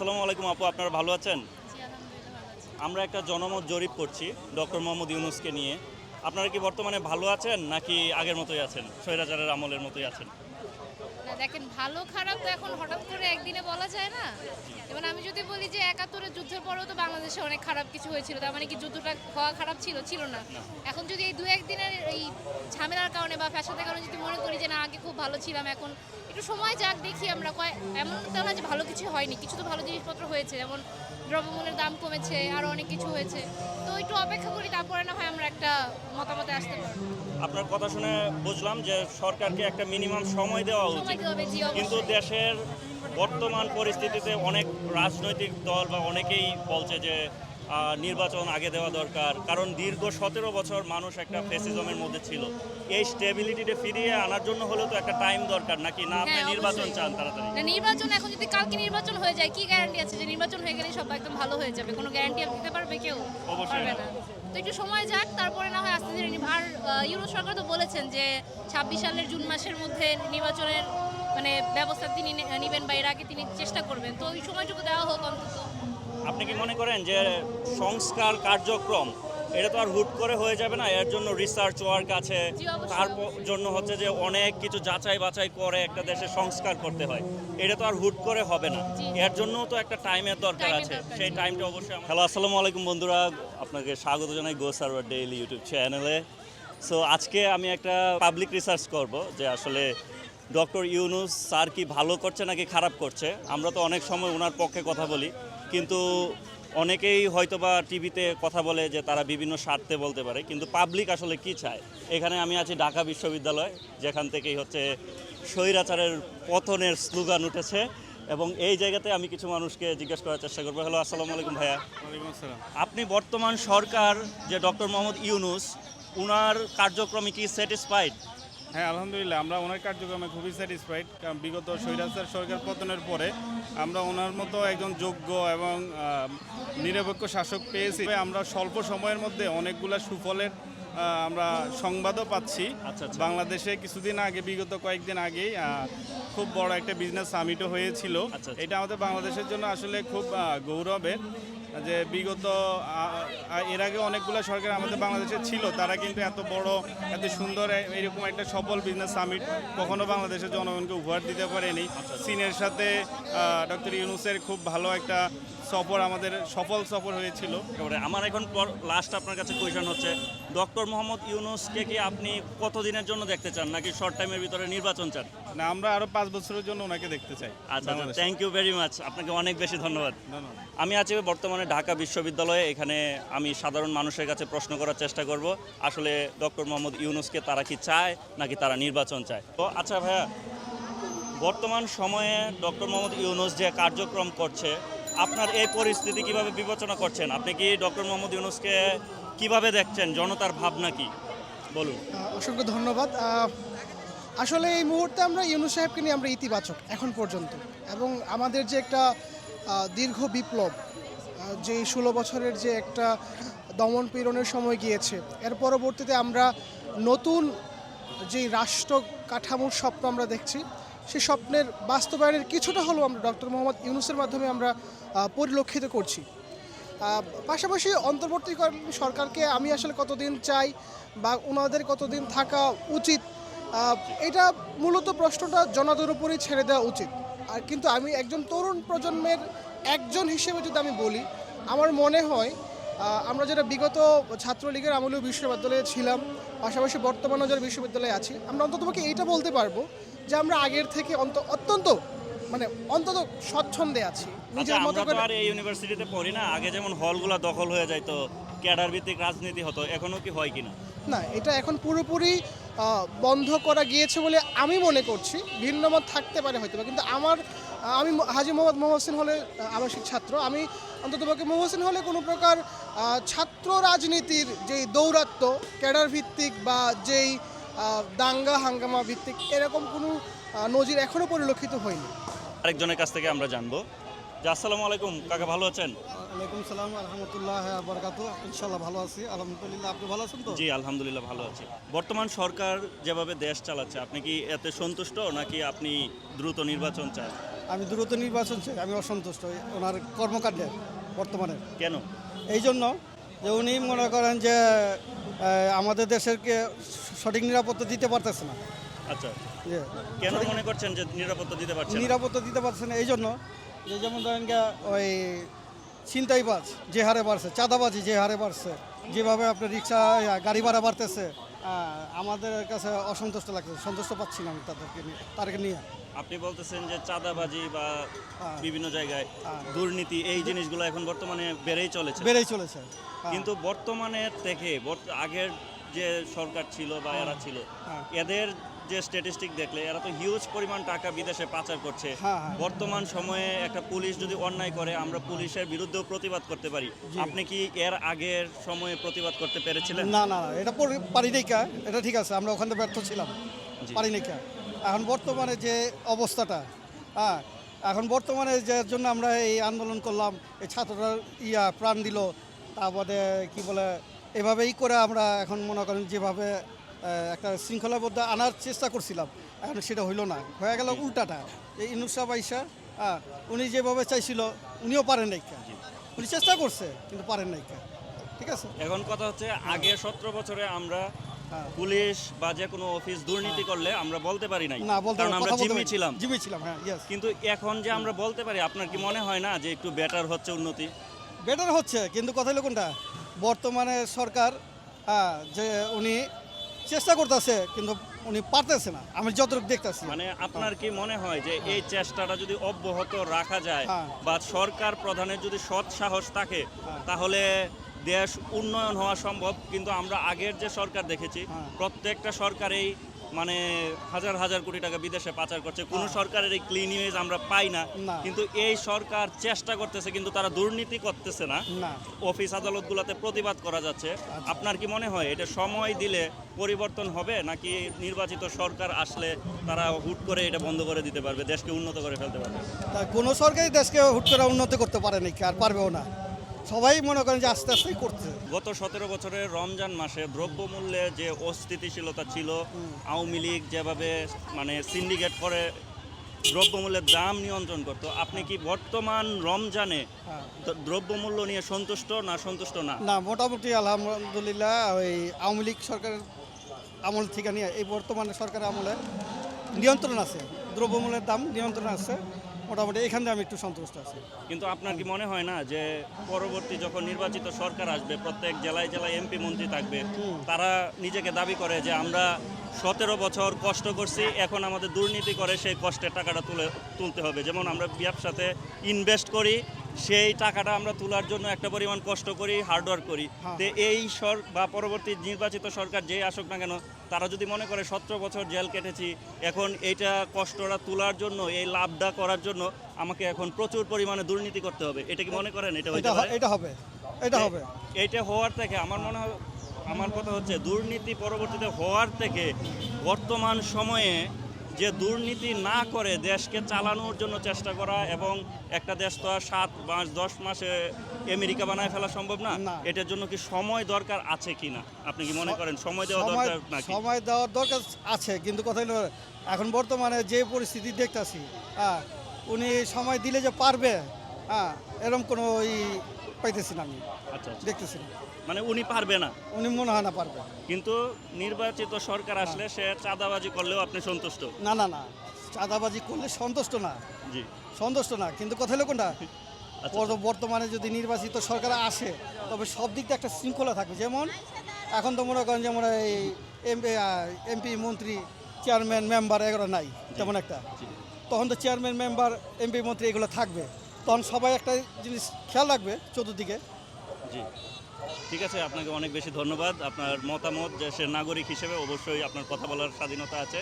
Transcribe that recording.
আসসালামু আলাইকুম আপু আপনারা ভালো আছেন? আমরা একটা জনমত জরিপ করছি ডক্টর মোহাম্মদ ইউনুসকে নিয়ে। আপনারা কি বর্তমানে ভালো আছেন নাকি আগের মতোই আছেন? স্বৈরাচারের আমলের মতোই আছেন? দেখেন, ভালো, খারাপ তো এখন হঠাৎ করে একদিনে বলা যায় না। এবার আমি যদি বলি যে একাত্তরের যুদ্ধের পরেও তো বাংলাদেশে অনেক খারাপ কিছু হয়েছিল, তার মানে কি যুদ্ধটা হওয়া খারাপ ছিল? ছিল না। এখন যদি এই দু একদিনের এই ঝামেলার কারণে বা ফ্যাশনের কারণে যদি মনে করি যে না, আগে খুব ভালো ছিলাম, এখন একটু সময় যাক, দেখি আমরা কয় এমন তো না যে ভালো কিছু হয়নি, কিছু তো ভালো জিনিসপত্র হয়েছে, যেমন দ্রব্যমূল্যের দাম কমেছে আরও অনেক কিছু হয়েছে। তো একটু অপেক্ষা করি, তারপরে না একটা মতামতে আসতে পারব। আপনার কথা শুনে বুঝলাম যে সরকারকে একটা মিনিমাম সময় দেওয়া উচিত। কিন্তু দেশের বর্তমান পরিস্থিতিতে অনেক রাজনৈতিক দল বা অনেকেই বলছে যে নির্বাচন আগে দেওয়া দরকার। কারণ দীর্ঘ সতেরো বছর মানুষ একটা ফেসিজমের মধ্যে ছিল। এই স্টেবিলিটিটা ফিরিয়ে আনার জন্য হলেও তো একটা টাইম দরকার। নাকি না আপনি হ্যাঁ, নির্বাচন চান তাড়াতাড়ি? না নির্বাচন এখন যদি কালকে নির্বাচন হয়ে যায় কি গ্যারান্টি আছে যে নির্বাচন হয়ে গেলে সব একদম ভালো হয়ে যাবে? কোনো গ্যারান্টি আপনি দিতে পারবে কেউ? অবশ্যই না। তো একটু সময় যাক, তারপরে না হয় আস্তে ধীরে। আর ইউরোপ সরকার তো বলেছেন যে ছাব্বিশ সালের জুন মাসের মধ্যে নির্বাচনের মানে ব্যবস্থা তিনি নেবেন বা এর আগে তিনি চেষ্টা করবেন তো ওই সময়টুকু দেওয়া হোক অন্তত আপনি কি মনে করেন যে সংস্কার কার্যক্রম এটা তো আর হুট করে হয়ে যাবে না এর জন্য রিসার্চ ওয়ার্ক আছে। তার জন্য হচ্ছে যে অনেক কিছু যাচাই বাছাই করে একটা দেশে সংস্কার করতে হয়। এটা তো আর হুট করে হবে না। এর জন্য তো একটা টাইমের দরকার আছে। সেই টাইমটা অবশ্যই হ্যালো আসসালামু আলাইকুম বন্ধুরা। আপনাকে স্বাগত জানাই গো সার্ভার ডেইলি ইউটিউব চ্যানেলে সো আজকে আমি একটা পাবলিক রিসার্চ করব যে আসলে ডক্টর ইউনুস স্যার কি ভালো করছে নাকি খারাপ করছে? আমরা তো অনেক সময় ওনার পক্ষে কথা বলি। কিন্তু অনেকেই হয়তোবা টিভিতে কথা বলে যে তারা বিভিন্ন স্বার্থে বলতে পারে কিন্তু পাবলিক আসলে কি চায়? এখানে আমি আছি ঢাকা বিশ্ববিদ্যালয় যেখান থেকেই হচ্ছে স্বৈরাচারের পতনের স্লোগান উঠেছে এবং এই জায়গাতে আমি কিছু মানুষকে জিজ্ঞেস করার চেষ্টা করব। হ্যালো আসসালামু আলাইকুম ভাইয়া। আসসালাম। আপনি বর্তমান সরকার যে ডক্টর মোহাম্মদ ইউনুস উনার কার্যক্রমে কি স্যাটিসফাইড হ্যাঁ আলহামদুলিল্লাহ আমরা ওনার কার্যক্রমে খুবই স্যাটিসফাইড কারণ বিগত স্বৈরাচার সরকার পতনের পরে আমরা ওনার মতো একজন যোগ্য এবং নিরপেক্ষ শাসক পেয়েছি আমরা স্বল্প সময়ের মধ্যে অনেকগুলা সুফলের আমরা সংবাদও পাচ্ছি আচ্ছা, আচ্ছা। বাংলাদেশে কিছুদিন আগে বিগত কয়েকদিন আগেই খুব বড় একটা বিজনেস সামিটও হয়েছিল আচ্ছা। এটা আমাদের বাংলাদেশের জন্য আসলে খুব গৌরবের যে বিগত এর আগে অনেকগুলো সরকার আমাদের বাংলাদেশে ছিল, তারা কিন্তু এত বড়, এত সুন্দর এরকম একটা সফল বিজনেস সামিট কখনো বাংলাদেশের জনগণকে উপহার দিতে পারেনি। চীনের সাথে ডক্টর ইউনুসের খুব ভালো একটা সফর আমাদের, সফল সফর হয়েছিল। আমার এখন লাস্ট আপনার কাছে কোয়েশন হচ্ছে ডক্টর মোহাম্মদ ইউনুসকে কি আপনি কতদিনের জন্য দেখতে চান নাকি শর্ট টাইমের ভিতরে নির্বাচন চান? না আমরা আরও পাঁচ বছরের জন্য ওনাকে দেখতে চাই আচ্ছা। থ্যাংক ইউ ভেরি মাচ আপনাকে অনেক বেশি ধন্যবাদ। ধন্যবাদ। আমি আছি বর্তমানে ঢাকা বিশ্ববিদ্যালয়ে এখানে আমি সাধারণ মানুষের কাছে প্রশ্ন করার চেষ্টা করব আসলে ডক্টর মোহাম্মদ ইউনুসকে তারা কি চায় নাকি তারা নির্বাচন চায়? তো আচ্ছা ভাইয়া বর্তমান সময়ে ডক্টর মোহাম্মদ ইউনুস যে কার্যক্রম করছে আপনার এই পরিস্থিতি কীভাবে বিবেচনা করছেন? আপনি কি ডক্টর মোহাম্মদ ইউনুসকে কীভাবে দেখছেন? জনতার ভাবনা কি? বলুন। অসংখ্য ধন্যবাদ। আসলে এই মুহূর্তে আমরা ইউনুস সাহেবকে নিয়ে আমরা ইতিবাচক, এখন পর্যন্ত। এবং আমাদের যে একটা দীর্ঘ বিপ্লব যে ষোলো বছরের যে একটা দমন পীড়নের সময় গিয়েছে, এর পরবর্তীতে আমরা নতুন যেই রাষ্ট্র কাঠামোর স্বপ্ন আমরা দেখছি সেই স্বপ্নের বাস্তবায়নের কিছুটা হলেও আমরা ডক্টর মোহাম্মদ ইউনুসের মাধ্যমে আমরা পরিলক্ষিত করছি। পাশাপাশি অন্তর্বর্তীকালীন সরকারকে আমি আসলে কতদিন চাই বা ওনাদের কতদিন থাকা উচিত এটা মূলত প্রশ্নটা জনতার উপরেই ছেড়ে দেওয়া উচিত। আর কিন্তু আমি একজন তরুণ প্রজন্মের একজন হিসেবে যদি আমি বলি, আমার মনে হয় আমরা যারা বিগত ছাত্রলীগের আমলেও বিশ্ববিদ্যালয়ে ছিলাম, পাশাপাশি বর্তমানে যারা বিশ্ববিদ্যালয়ে আছি, আমরা অন্ততপক্ষে এইটা বলতে পারব যে আমরা আগের থেকে অন্ত- অত্যন্ত মানে অন্তত স্বচ্ছন্দে আছি। আচ্ছা নিজের মতো করে আর এই ইউনিভার্সিটিতে পড়ি না। আগে যেমন হলগুলো দখল হয়ে যাইতো ক্যাডার ভিত্তিক রাজনীতি হতো এখনও কি হয় কিনা? না এটা এখন পুরোপুরি বন্ধ করা গিয়েছে বলে আমি মনে করছি। ভিন্ন মত থাকতে পারে হয়তো কিন্তু আমার আমি হাজি মোহাম্মদ মোহসিন হলে আবাসিক ছাত্র। আমি অন্তত অন্ততপক্ষে মোহসিন হলে কোনো প্রকার ছাত্র রাজনীতির যেই দৌরাত্ম্য ক্যাডার ভিত্তিক বা যেই দাঙ্গা হাঙ্গামা ভিত্তিক এরকম কোনো নজির এখনও পরিলক্ষিত হয়নি। আরেকজনের কাছ থেকে আমরা জানব। যে আসসালামু আলাইকুম কাকা ভালো আছেন? ওয়ালাইকুম সালাম আলহামদুলিল্লাহ বরকাত ইনশাল্লাহ ভালো আছি আলহামদুলিল্লাহ। আপনি ভালো আছেন তো? জি আলহামদুলিল্লাহ ভালো আছি। বর্তমান সরকার যেভাবে দেশ চালাচ্ছে আপনি কি এতে সন্তুষ্ট নাকি আপনি দ্রুত নির্বাচন চান? আমি দ্রুত নির্বাচন চাই আমি অসন্তুষ্ট ওনার কর্মকাণ্ডে বর্তমানে। কেন? এই জন্য যে উনি মনে করেন যে আমাদের দেশেরকে সঠিক নিরাপত্তা দিতে পারতেছে না। আচ্ছা যে কেন মনে করছেন যে নিরাপত্তা দিতে পারছেন নিরাপত্তা দিতে পারছে না এই জন্য যে যেমন ধরেন ওই ছিনতাইবাজ যে হারে বাড়ছে চাঁদাবাজি যে হারে বাড়ছে যেভাবে আপনার রিক্সা গাড়ি ভাড়া বাড়তেছে আমাদের কাছে অসন্তুষ্ট লাগছে সন্তুষ্ট পাচ্ছি না আমি তাদেরকে নিয়ে তাদেরকে নিয়ে আপনি বলতেছেন যে চাঁদাবাজি বা হ্যাঁ। বিভিন্ন জায়গায় হ্যাঁ। দুর্নীতি এই জিনিসগুলো এখন বর্তমানে বেড়েই চলেছে বেড়েই চলেছে হ্যাঁ, কিন্তু বর্তমানে থেকে আগের যে সরকার ছিল বা এরা ছিল। এদের যে স্ট্যাটিস্টিক দেখলে এরা তো হিউজ পরিমাণ টাকা বিদেশে পাচার করছে হ্যাঁ, হ্যাঁ। বর্তমান সময়ে একটা পুলিশ যদি অন্যায় করে আমরা পুলিশের বিরুদ্ধেও প্রতিবাদ করতে পারি আপনি কি এর আগের সময়ে প্রতিবাদ করতে পেরেছিলেন না না এটা পরি- নাই কা, এটা ঠিক আছে আমরা ওখানে ব্যর্থ ছিলাম। পারি নাই কা। এখন বর্তমানে যে অবস্থাটা হ্যাঁ এখন বর্তমানে যে জন্য আমরা এই আন্দোলন করলাম এই ছাত্ররা ইয়া প্রাণ দিল তারপরে কি বলে এভাবেই করে আমরা এখন মনে করেন যেভাবে একটা শৃঙ্খলাবদ্ধ আনার চেষ্টা করছিলাম। এখন সেটা হইল না। হয়ে গেল উল্টাটা। এই ইনুসা বাইসা হ্যাঁ উনি যেভাবে চাইছিল উনিও পারেন নাই। উনি চেষ্টা করছে কিন্তু পারেন নাই। ঠিক আছে? এখন কথা হচ্ছে আগে সতেরো বছরে আমরা হ্যাঁ। পুলিশ বা যে কোনো অফিস দুর্নীতি করলে আমরা বলতে পারি নাই। না বলতে কারণ আমরা জিম্মি ছিলাম। জিম্মি ছিলাম হ্যাঁ কিন্তু এখন যে আমরা বলতে পারি আপনার কি মনে হয় না যে একটু বেটার হচ্ছে উন্নতি? বেটার হচ্ছে কিন্তু কথা হলো কোনটা? বর্তমানে সরকার হ্যাঁ, যে উনি চেষ্টা করতেছে কিন্তু উনি পারতেছে না আমি যতটুকু দেখতেছি মানে আপনার কি মনে হয় যে এই চেষ্টাটা যদি অব্যাহত রাখা যায় হ্যাঁ। বা সরকার প্রধানের যদি সৎ সাহস থাকে হ্যাঁ। তাহলে দেশ উন্নয়ন হওয়া সম্ভব কিন্তু আমরা আগের যে সরকার দেখেছি হ্যাঁ। প্রত্যেকটা সরকারেই মানে হাজার হাজার কোটি টাকা বিদেশে পাচার করছে। কোনো হ্যাঁ। সরকারের এই ক্লিন ইমেজ আমরা পাই না। কিন্তু এই সরকার চেষ্টা করতেছে কিন্তু তারা দুর্নীতি করতেছে না। অফিস আদালতগুলোতে প্রতিবাদ করা যাচ্ছে। আচ্ছা। আপনার কি মনে হয় এটা সময় দিলে পরিবর্তন হবে নাকি নির্বাচিত সরকার আসলে তারা হুট করে এটা বন্ধ করে দিতে পারবে দেশকে উন্নত করে ফেলতে পারবে? কোনো সরকারই দেশকে হুট করে উন্নত করতে পারে নাকি আর পারবেও না। সবাই মনে করেন যে আস্তে আস্তেই করছে। গত সতেরো বছরের রমজান মাসে দ্রব্যমূল্যে যে অস্থিতিশীলতা ছিল আওয়ামী লীগ যেভাবে মানে সিন্ডিকেট করে দ্রব্যমূল্যের দাম নিয়ন্ত্রণ করতো আপনি কি বর্তমান রমজানে হ্যাঁ। দ্রব্যমূল্য নিয়ে সন্তুষ্ট না সন্তুষ্ট না? না মোটামুটি আলহামদুলিল্লাহ ওই আওয়ামী লীগ সরকারের আমল থেকে নিয়ে এই বর্তমানে সরকারের আমলে নিয়ন্ত্রণ আছে দ্রব্যমূল্যের দাম নিয়ন্ত্রণ আছে। মোটামুটি এখান থেকে আমি একটু সন্তুষ্ট আছি। কিন্তু আপনার কি মনে হয় না যে পরবর্তী যখন নির্বাচিত সরকার আসবে প্রত্যেক জেলায় জেলায় এমপি মন্ত্রী থাকবে তারা নিজেকে দাবি করে যে আমরা সতেরো বছর কষ্ট করছি এখন আমাদের দুর্নীতি করে সেই কষ্টের টাকাটা তুলে তুলতে হবে। যেমন আমরা ব্যবসাতে ইনভেস্ট করি সেই টাকাটা আমরা তোলার জন্য একটা পরিমাণ কষ্ট করি হার্ডওয়ার্ক করি। হ্যাঁ। তো এই সর বা পরবর্তী নির্বাচিত সরকার যেই আসুক না কেন তারা যদি মনে করে সতেরো বছর জেল কেটেছি এখন এইটা কষ্টটা তোলার জন্য এই লাভটা করার জন্য আমাকে এখন প্রচুর পরিমাণে দুর্নীতি করতে হবে। এটা কি মনে করেন? এটা এটা এটা হবে এটা হবে। এইটা হওয়ার থেকে আমার মনে হয় আমার কথা হচ্ছে দুর্নীতি পরবর্তীতে হওয়ার থেকে বর্তমান সময়ে যে দুর্নীতি না করে দেশকে চালানোর জন্য চেষ্টা করা এবং একটা দেশ তো আর সাত মাস দশ মাসে আমেরিকা বানায় ফেলা সম্ভব না না। এটার জন্য কি সময় দরকার আছে কি না আপনি কি মনে করেন সময় দেওয়া দরকার নাকি সময় দেওয়ার দরকার আছে কিন্তু কথা হলো এখন বর্তমানে যে পরিস্থিতি দেখতাছি হ্যাঁ উনি সময় দিলে যে পারবে হ্যাঁ এরকম কোনো ই পাইতেছি না আমি আচ্ছা আচ্ছা। দেখতেছি না মানে উনি পারবে না? উনি মনে হয় না পারবে। কিন্তু নির্বাচিত সরকার আসলে সে চাঁদাবাজি করলেও আপনি সন্তুষ্ট? না না না চাঁদাবাজি করলে সন্তুষ্ট না। জি। সন্তুষ্ট না কিন্তু কথা হলো কোনটা? আচ্ছা বর্তমানে যদি নির্বাচিত সরকার আসে তবে সব দিক একটা শৃঙ্খলা থাকবে। যেমন এখন তো মনে করেন যেমন এই এমপি মন্ত্রী চেয়ারম্যান মেম্বার এগুলো নাই তেমন একটা। তখন তো চেয়ারম্যান মেম্বার এমপি মন্ত্রী এগুলো থাকবে। তখন সবাই একটা জিনিস খেয়াল রাখবে চতুর্দিকে। জি। ঠিক আছে, আপনাকে অনেক বেশি ধন্যবাদ। আপনার মতামত দেশের নাগরিক হিসেবে অবশ্যই আপনার কথা বলার স্বাধীনতা আছে।